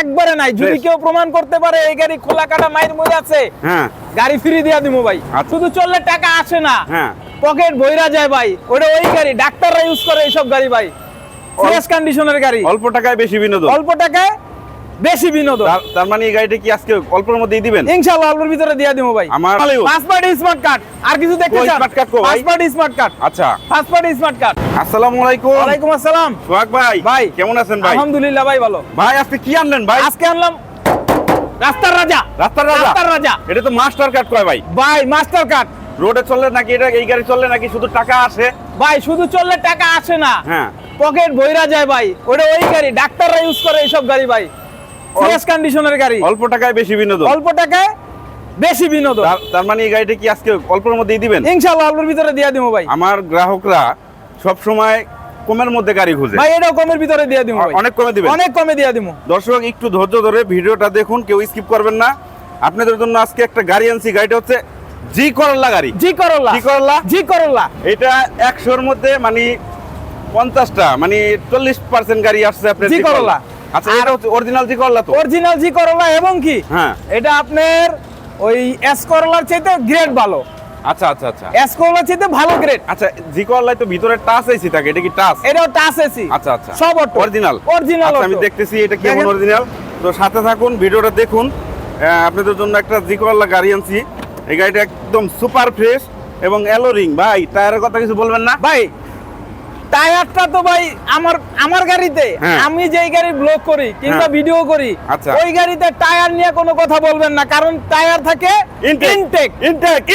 একবারে নাই। যদি কেউ প্রমাণ করতে পারে এই গাড়ি খোলা কাটা মাইর মধ্যে আছে হ্যাঁ। গাড়ি ফ্রি দিয়া দিমু ভাই। আচ্ছা। শুধু চললে টাকা আসে না। হ্যাঁ। পকেট বইরা যায় ভাই। ওটা ওই গাড়ি ডাক্তাররা ইউজ করে এইসব গাড়ি ভাই। ফ্রেশ কন্ডিশনের গাড়ি। অল্প টাকায় বেশি বিনোদন। অল্প টাকায় বেশি বিনোদন। তার- মানে এই গাড়িটা কি আজকে অল্পের মধ্যেই দিবেন? ইনশাআল্লাহ অল্পের ভিতরে দিয়া দিমু ভাই। আমার পাঁচ পার্টি স্মার্ট কার্ড। আর কিছু দেখতে চান? smart card কো ভাই? পাঁচ স্মার্ট কার্ড আচ্ছা। পাঁচ পার্টি স্মার্ট কার্ড আসসালামু আলাইকুম। ওয়ালাইকুম আসসালাম। সোহাগ ভাই ভাই। কেমন আছেন ভাই? আলহামদুলিল্লাহ ভাই ভালো। ভাই আজকে কি আনলেন ভাই? আজকে আনলাম রাস্তার রাজা। রাস্তার রাজা? রাস্তার রাজা। এটা তো মাস্টার কার্ড কয় ভাই? ভাই মাস্টার কার্ড রোডে চললে নাকি এটা এই গাড়ি চললে নাকি শুধু টাকা আসে? ভাই শুধু চললে টাকা আসে না। হ্যাঁ। পকেট বইরা যায় ভাই। ওটা ওই গাড়ি ডাক্তাররা ইউজ করে এইসব গাড়ি ভাই। ফ্রেশ কন্ডিশনের গাড়ি। অল্প টাকায় বেশি বিনোদন। অল্প টাকায় বেশি বিনোদন। তার- মানে এই গাড়িটা কি আজকে অল্পের মধ্যেই দিবেন? ইনশাআল্লাহ অল্পের ভিতরে দিয়া দিমু ভাই। আমার গ্রাহকরা সব সময় কমের মধ্যে গাড়ি খুঁজে। ভাই এটাও কমের ভিতরে দিয়া ভাই। অনেক কমে দিবেন। অনেক কমে দিয়া দিমু। দর্শক একটু ধৈর্য ধরে ভিডিওটা দেখুন কেউ স্কিপ করবেন না। আপনাদের জন্য আজকে একটা গাড়ি আনছি গাড়িটা হচ্ছে জি করল্লা গাড়ি। জি করল্লা। জি করল্লা? জি করল্লা। এটা একশোর মধ্যে মানে পঞ্চাশটা মানে চল্লিশ পার্সেন্ট গাড়ি আসছে আপনার জি করল্লা। আচ্ছা এটা হচ্ছে অরিজিনাল জি করল্লা তো? অরিজিনাল জি করল্লা এবং কি? হ্যাঁ। এটা আপনার ওই এস করলার চাইতে গ্রেড ভালো। আচ্ছা আচ্ছা আচ্ছা। এস করলার চাইতে ভালো গ্রেড আচ্ছা জি করল্লায় তো ভিতরে টাচ এসি থাকে এটা কি টাচ এটাও টাচ এসি আচ্ছা আচ্ছা। সব অটো অরিজিনাল অরিজিনাল আচ্ছা আমি দেখতেছি এটা কেমন অরিজিনাল তো সাথে থাকুন ভিডিওটা দেখুন। আপনাদের জন্য একটা জি করল্লা গাড়ি আনছি। এই গাড়িটা একদম সুপার ফ্রেশ এবং অ্যালোরিং ভাই টায়ারের কথা কিছু বলবেন না? ভাই টায়ারটা তো ভাই আমার আমার গাড়িতে। হ্যাঁ। আমি যেই গাড়ি ব্লক করি কিংবা হ্যাঁ। ভিডিও করি আচ্ছা। ওই গাড়িতে টায়ার নিয়ে কোনো কথা বলবেন না কারণ টায়ার থাকে. Intake intake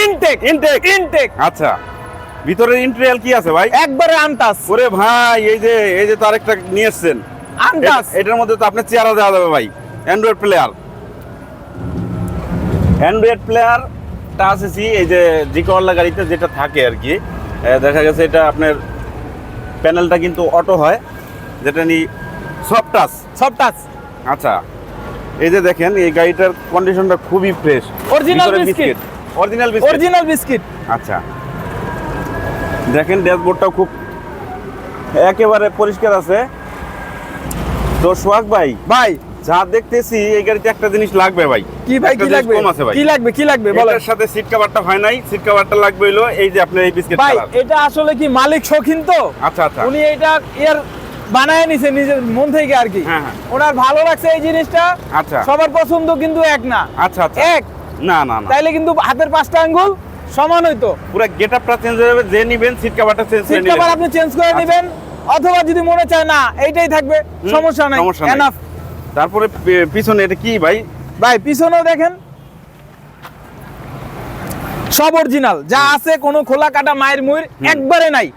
intake intake intake আচ্ছা। ভিতরে ইন্টেরিয়াল কি আছে ভাই? একবারে আনতাস ওরে ভাই এই যে এই যে তো আরেকটা নিয়ে এসছেন। আনতাস এ- এটার মধ্যে তো আপনার চেহারা দেওয়া যাবে ভাই। Android player Android player touch AC এই যে জিকওয়ালা গাড়িতে যেটা থাকে আর কি। দেখা গেছে এটা আপনার প্যানেলটা কিন্তু অটো হয় যেটা নি সফট টাচ। Soft touch. আচ্ছা এই যে দেখেন এই গাড়িটার কন্ডিশনটা খুবই fresh original biscuit original biscuit original biscuit আচ্ছা। দেখেন ড্যাশবোর্ডটাও খুব একেবারে পরিষ্কার আছে। তো সোহাগ ভাই ভাই যা দেখতেছি এই গাড়িতে একটা জিনিস লাগবে ভাই। কি ভাই কি লাগবে? কম আছে ভাই। কি লাগবে কি লাগবে? বলেন। এটার সাথে সিট কভারটা হয় নাই। সিট কভারটা লাগবে হলো এই যে আপনার এই বিস্কিট ভাই এটা আসলে কি মালিক শৌখিন তো? আচ্ছা আচ্ছা। উনি এটা এর বানায় নিছে নিজের মন থেকে আর কি। হ্যাঁ, হ্যাঁ। ওনার ভালো লাগছে এই জিনিসটা। আচ্ছা। সবার পছন্দ কিন্তু এক না। আচ্ছা আচ্ছা। এক। না না না। তাইলে কিন্তু হাতের পাঁচটা আঙ্গুল সমান হইতো। পুরো গেটআপটা চেঞ্জ হয়ে যাবে যে নিবেন সিট কভারটা চেঞ্জ করে সিট কভার আপনি চেঞ্জ করে আচ্ছা। নেবেন অথবা যদি মনে চায় না এইটাই থাকবে হুম, সমস্যা নাই সমস্যা নাই। এনাফ তারপরে পিছনে এটা কি ভাই? ভাই পিছনেও দেখেন। সব অরিজিনাল যা আছে কোনো খোলা কাটা মায়ের মুইর একবারে নাই।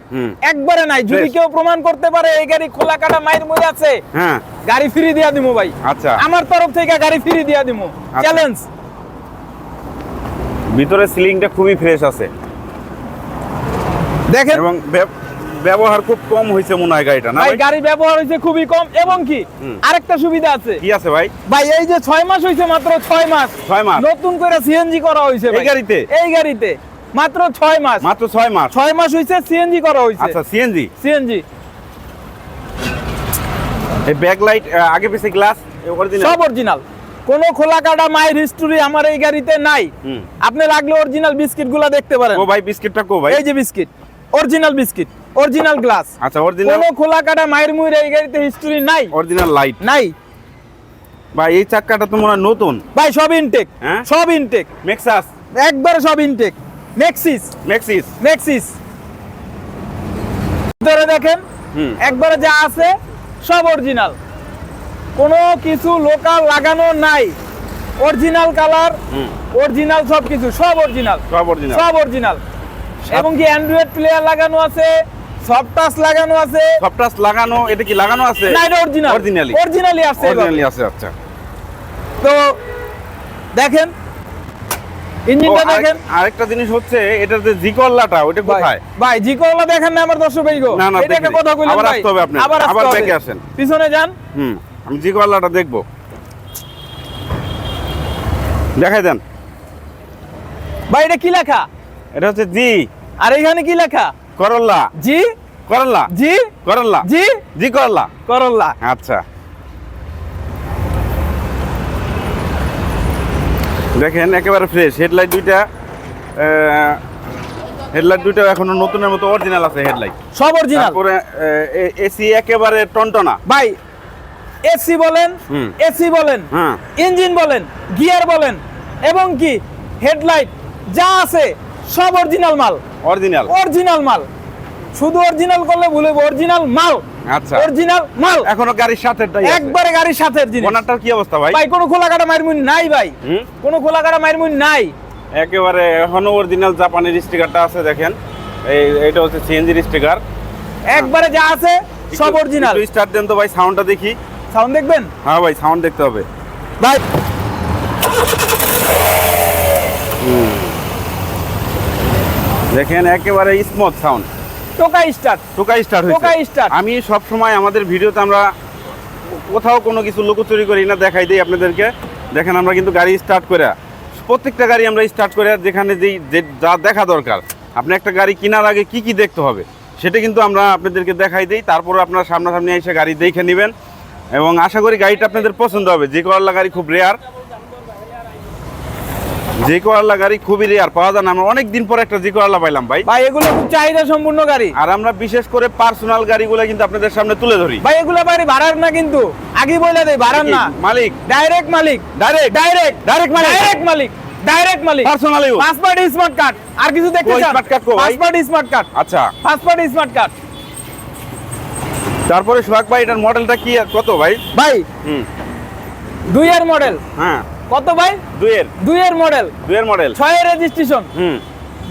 একবারে নাই। যদি কেউ প্রমাণ করতে পারে এই গাড়ি খোলা কাটা মায়ের মুইর আছে হ্যাঁ। গাড়ি ফ্রি দিয়া দিমু ভাই। আচ্ছা। আমার তরফ থেকে গাড়ি ফ্রি দিয়া দিমু। চ্যালেঞ্জ ভিতরে সিলিংটা খুবই ফ্রেশ আছে। দেখেন। এবং ব্যবহার খুব কম হয়েছে মনে হয় গাড়িটা না ভাই? গাড়ি ব্যবহার হয়েছে খুবই কম এবং কি। আরেকটা সুবিধা আছে। কি আছে ভাই? ভাই এই যে ছয় মাস হয়েছে মাত্র ছয় মাস। ছয় মাস? নতুন করে সিএনজি করা হয়েছে এই গাড়িতে? এই গাড়িতে। মাত্র ছয় মাস। মাত্র ছয় মাস? ছয় মাস হয়েছে সিএনজি করা হয়েছে। আচ্ছা সিএনজি সিএনজি এই ব্যাক লাইট আগে পিছে গ্লাস অরিজিনাল সব অরিজিনাল কোনো খোলা কাটা মায়ের হিস্টোরি আমার এই গাড়িতে নাই। আপনি লাগলে অরিজিনাল বিস্কিটগুলা দেখতে পারেন। ও ভাই বিস্কিটটা কো ভাই? এই যে biscuit original biscuit. Original glass আচ্ছা অরিজিনাল কোনো খোলা কাটা মায়ের মুইর এই গাড়িতে হিস্টোরি নাই। অরিজিনাল লাইট নাই। ভাই এই চাক্কাটা তো মনে নতুন। ভাই সব ইনটেক হ্যাঁ? সব ইনটেক মেক্সাস একবারে সব ইনটেক মেক্সিস মেক্সিস মেক্সিস ধরে দেখেন একবারে যা আছে সব অরিজিনাল কোনো কিছু লোকাল লাগানো নাই। অরিজিনাল কালার হুম। অরিজিনাল সব কিছু সব অরিজিনাল সব অরিজিনাল সব অরিজিনাল এবং কি অ্যান্ড্রয়েড প্লেয়ার লাগানো আছে? সফট টাচ লাগানো আছে। সব টাচ লাগানো এটা কি লাগানো আছে? না এটা অরিজিনাল অরিজিনালি অরিজিনালি আছে অরিজিনালি আছে আচ্ছা। তো দেখেন ইঞ্জিনটা দেখেন। আরেকটা জিনিস হচ্ছে এটার যে জিকল্লাটা ওটা কোথায়? ভাই জি করলা দেখেন না আমার দর্শক ভাই গো। না, না, এটা একটা কথা কইলেন আবার আসতে হবে আপনার। আবার আবার ব্যাকে আসেন। পিছনে যান। হুম আমি জিকল্লাটা দেখব। দেখাই দেন। ভাই এটা কি লেখা? এটা হচ্ছে জি আর এখানে কি লেখা? করল্লা। জি। করল্লা। জি। করল্লা। জি। জি করল্লা। করল্লা। আচ্ছা। দেখেন একেবারে ফ্রেশ হেডলাইট দুইটা হেডলাইট দুইটা এখনও নতুনের মতো অরিজিনাল আছে হেডলাইট সব অরিজিনাল তারপরে এসি একেবারে টনটনা। ভাই এসি বলেন এসি বলেন হ্যাঁ। ইঞ্জিন বলেন গিয়ার বলেন এবং কি হেডলাইট যা আছে সব অরিজিনাল মাল। অরিজিনাল অরিজিনাল মাল। শুধু অরিজিনাল করলে ভুলে অরিজিনাল মাল। আচ্ছা। অরিজিনাল মাল। এখনও গাড়ির সাথে একবারে গাড়ির সাথে জিনিস। ওনারটার কি অবস্থা ভাই? ভাই কোনো খোলা কাটা মারমুন নাই ভাই? কোনো খোলা কাটা মারমুন নাই। একেবারে এখনও অরিজিনাল জাপানের স্টিকারটা আছে দেখেন। এই এটা হচ্ছে সিএনজির স্টিকার একবারে যা আছে সব অরিজিনাল স্টার্ট দেন তো ভাই সাউন্ডটা দেখি। সাউন্ড দেখবেন? হ্যাঁ ভাই সাউন্ড দেখতে হবে। ভাই। দেখেন একেবারে স্মুথ সাউন্ড টোকা স্টার্ট। টোকা স্টার্ট টোকা স্টার্ট। আমি সব সময় আমাদের ভিডিওতে আমরা কোথাও কোনো কিছু লুকোচুরি করি না দেখাই দিই আপনাদেরকে। দেখেন আমরা কিন্তু গাড়ি স্টার্ট করে প্রত্যেকটা গাড়ি আমরা স্টার্ট করে যেখানে যেই যে যা দেখা দরকার। আপনি একটা গাড়ি কেনার আগে কি কি দেখতে হবে সেটা কিন্তু আমরা আপনাদেরকে দেখাই দিই। তারপরে আপনারা সামনাসামনি এসে গাড়ি দেখে নেবেন। এবং আশা করি গাড়িটা আপনাদের পছন্দ হবে। যে করলা গাড়ি খুব রেয়ার করলা গাড়ি খুবই রেয়ার পাওয়া যায় না। আমরা অনেক দিন পর একটা জি পাইলাম ভাই। ভাই এগুলো খুব চাহিদা সম্পূর্ণ গাড়ি। আর আমরা বিশেষ করে পার্সোনাল গাড়িগুলো কিন্তু আপনাদের সামনে তুলে ধরি। ভাই এগুলো বাড়ি ভাড়ার না কিন্তু। আগে বলে দেয় ভাড়ার না। মালিক ডাইরেক্ট মালিক। ডাইরেক্ট ডাইরেক্ট Direct মালিক। ডাইরেক্ট মালিক। ডাইরেক্ট মালিক। পার্সোনাল ইউজ স্মার্ট কার্ড আর কিছু দেখতে চান? smart card কো ভাই? স্মার্ট কার্ড আচ্ছা। পার্টি স্মার্ট কার্ড তারপরে সোহাগ ভাই এটার মডেলটা কি আর কত ভাই? ভাই হুম। দুই এর মডেল হ্যাঁ। কত ভাই? দুইয়ের। দুই এর মডেল দুইয়ের মডেল ছয়ের রেজিস্ট্রেশন হুম।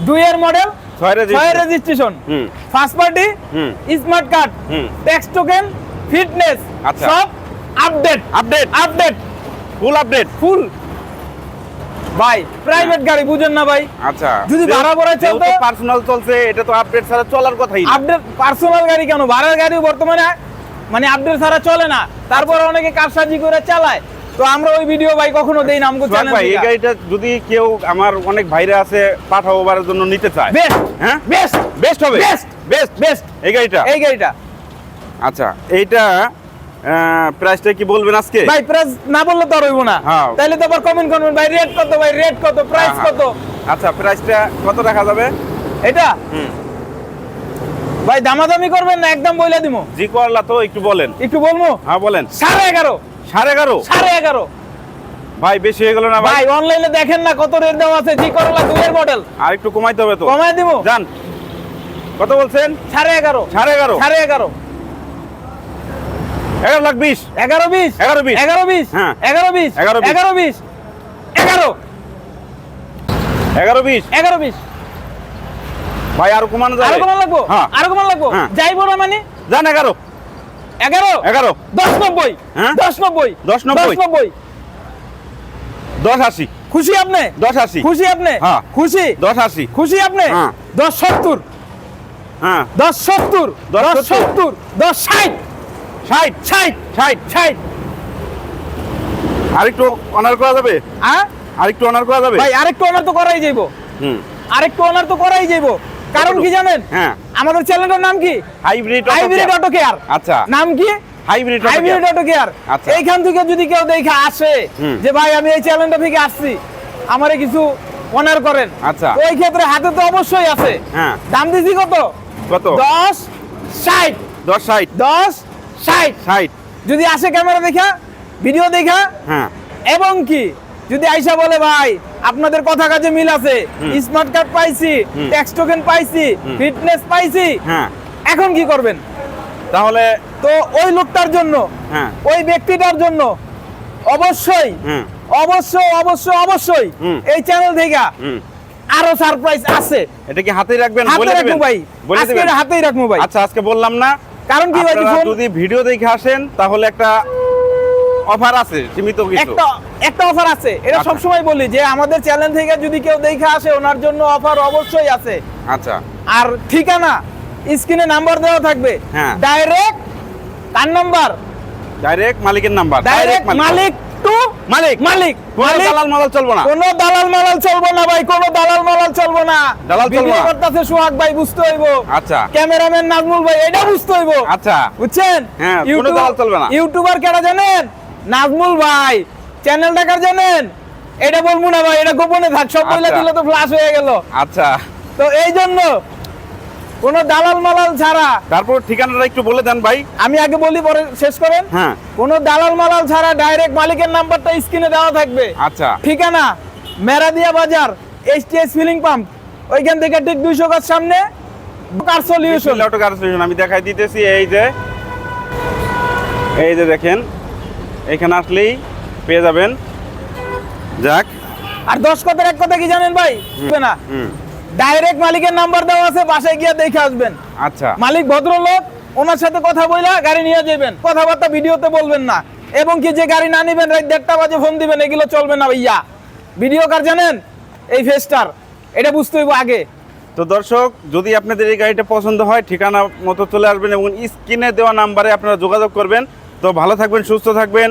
দুই এর মডেল ছয় ছয়ের রেজিস্ট্রেশন হুম। ফার্স্ট পার্টি হুম। স্মার্ট কার্ড হুম। ট্যাক্স টোকেন ফিটনেস আচ্ছা। সব update update update full update full ভাই প্রাইভেট গাড়ি বুঝেন না ভাই। আচ্ছা। যদি ভাড়া ভরা চলতো? পার্সোনাল চলছে এটা তো আপডেট ছাড়া চলার কথাই আপডেট পার্সোনাল গাড়ি কেন? ভাড়ার গাড়ি বর্তমানে মানে আপডেট ছাড়া চলে না। তারপরে অনেকে কারসাজি করে চালায়। তো আমরা ওই ভিডিও ভাই কখনো দেই না আমগো চ্যানেল ভাই এই গাড়িটা যদি কেউ আমার অনেক ভাইরা আছে জন্য নিতে চায় বেস্ট হ্যাঁ? বেস্ট বেস্ট হবে? বেস্ট বেস্ট বেস্ট এই গাড়িটা? এই গাড়িটা। আচ্ছা এইটা প্রাইসটা কি বলবেন আজকে? ভাই প্রাইস না বললে তো আর হইব না। হ্যাঁ। তাইলে তো আবার কমেন্ট করবেন ভাই রেট কত ভাই রেট কত প্রাইস হ্যাঁ, কত? আচ্ছা প্রাইসটা কত রাখা যাবে? এটা? ভাই দামাদামি করবেন না একদম বইলা দিমু। জি করলা তো একটু বলেন। একটু বলব হ্যাঁ বলেন। সাড়ে এগারো। সাড়ে এগারো? সাড়ে এগারো। ভাই বেশি হয়ে গেল না ভাই? অনলাইনে দেখেন না কত রেট দেওয়া আছে জি করলা দুইয়ের মডেল আর একটু কমাইতে হবে তো। কমায় দিব। যান। কত বলছেন? সাড়ে এগারো। সাড়ে এগারো। সাড়ে এগারো। এগারো লাখ বিশ। এগারো বিশ। এগারো বিশ। এগারো বিশ। হ্যাঁ। এগারো বিশ। এগারো এগারো বিশ। এগারো। এগারো বিশ। এগারো বিশ। ভাই আর কমানো যাবে? আরও কমান লাগবো? হ্যাঁ। আরও কমান লাগবো? হ্যাঁ। যাইবো না মানে? যান এগারো। এগারো? এগারো। দশ নব্বই। হ্যাঁ? দশ নব্বই। দশ নব্বই। নব্বই। দশ আশি। খুশি আপনি? দশ আশি। খুশি আপনি? হ্যাঁ। খুশি? দশ আশি। খুশি আপনি? হ্যাঁ। দশ সত্তর। দশ সত্তর। দশ। সত্তর। দশ ষাট। ষাট। ষাট। ষাট। ষাট। আরেকটু অনার করা যাবে? হ্যাঁ? আরেকটু অনার করা যাবে? ভাই আরেকটু অনার তো করাই যাইব। হুম। আরেকটু অনার তো করাই যাইব। কারণ কি জানেন? হ্যাঁ। আমাদের চ্যানেলটার নাম কি? হাইব্রিড হাইব্রিড অটো কেয়ার আচ্ছা। নাম কি? হাইব্রিড হাইব্রিড অটো কেয়ার আচ্ছা। এইখান থেকে যদি কেউ দেখে আসে। যে ভাই আমি এই চ্যানেলটা থেকে আসছি। আমারে কিছু অনার করেন। আচ্ছা। ওই ক্ষেত্রে হাতে তো অবশ্যই আছে। হ্যাঁ। দাম দিছি কত? কত? দশ ষাট। দশ ষাট। দশ ষাট। ষাট। যদি আসে ক্যামেরা দেখা ভিডিও দেখা হ্যাঁ। এবং কি? যদি আইসা বলে ভাই আপনাদের কথা কাজে মিল আছে। স্মার্ট কার্ড পাইছি ট্যাক্স টোকেন পাইছি ফিটনেস পাইছি হ্যাঁ। এখন কি করবেন? তাহলে তো ওই লোকটার জন্য হ্যাঁ। ওই ব্যক্তিটার জন্য অবশ্যই হুম। অবশ্যই অবশ্যই অবশ্যই এই চ্যানেল থেকে আরও সারপ্রাইজ আছে। এটা কি হাতেই রাখবেন? বলে দিবেন? ভাই। আজকে হাতেই রাখব ভাই। আচ্ছা আজকে বললাম না। কারণ কি ভাই যদি ভিডিও দেখে আসেন তাহলে একটা অফার আছে সীমিত কিছু। একটা একটা অফার আছে। এটা আচ্ছা। সবসময় বলি যে আমাদের চ্যানেল থেকে যদি কেউ দেখে আসে ওনার জন্য অফার অবশ্যই আছে। আচ্ছা। আর ঠিকানা স্ক্রিনে নাম্বার দেওয়া থাকবে। হ্যাঁ। ডাইরেক্ট কার নাম্বার ডাইরেক্ট মালিকের নাম্বার ডাইরেক্ট মালিক। টু মালিক। মালিক। কোনো দালাল মালাল চলবো না। কোনো দালাল মালাল চলবো না ভাই কোনো দালাল মালাল চলবো না। দালাল চলবো না। করতেছে সোহাগ ভাই বুঝতে হইব। আচ্ছা। ক্যামেরাম্যান নাজমুল ভাই এটা বুঝতে হইব। আচ্ছা। বুঝছেন? হ্যাঁ, কোনো দালাল চলবে না। ইউটিউবার কেটা জানেন? নাজমুল ভাই। চ্যানেল টাকার জানেন? এটা বলব না ভাই এটা গোপনে থাক সব বলে আচ্ছা। দিলে তো ফ্লাশ হয়ে গেল। আচ্ছা। তো এই জন্য কোনো দালাল মালাল ছাড়া তারপর ঠিকানাটা একটু বলে দেন ভাই। আমি আগে বলি পরে শেষ করেন। হ্যাঁ। কোনো দালাল মালাল ছাড়া ডাইরেক্ট মালিকের নাম্বারটা স্ক্রিনে দেওয়া থাকবে। আচ্ছা। ঠিকানা মেরাদিয়া বাজার এইচটিএস ফিলিং পাম্প ওইখান থেকে ঠিক দুইশো গাছ সামনে car solution auto car solution আমি দেখাই দিতেছি এই যে। এই যে দেখেন এখানে আসলেই পেয়ে যাবেন। যাক। আর দশ কথার এক কথা কি জানেন ভাই? না। ডাইরেক্ট মালিকের নাম্বার দেওয়া আছে বাসায় গিয়ে দেখে আসবেন। আচ্ছা। মালিক ভদ্রলোক ওনার সাথে কথা বইলা গাড়ি নিয়ে যাবেন। কথাবার্তা ভিডিওতে বলবেন না। এবং কি যে গাড়ি না নিবেন রাত দেড়টা বাজে ফোন দিবেন এগুলো চলবে না ভাইয়া। ভিডিও কার জানেন? এই ফেস্টার এটা বুঝতে হইব আগে। তো দর্শক যদি আপনাদের এই গাড়িটা পছন্দ হয় ঠিকানা মতো চলে আসবেন এবং স্ক্রিনে দেওয়া নাম্বারে আপনারা যোগাযোগ করবেন। তো ভালো থাকবেন সুস্থ থাকবেন।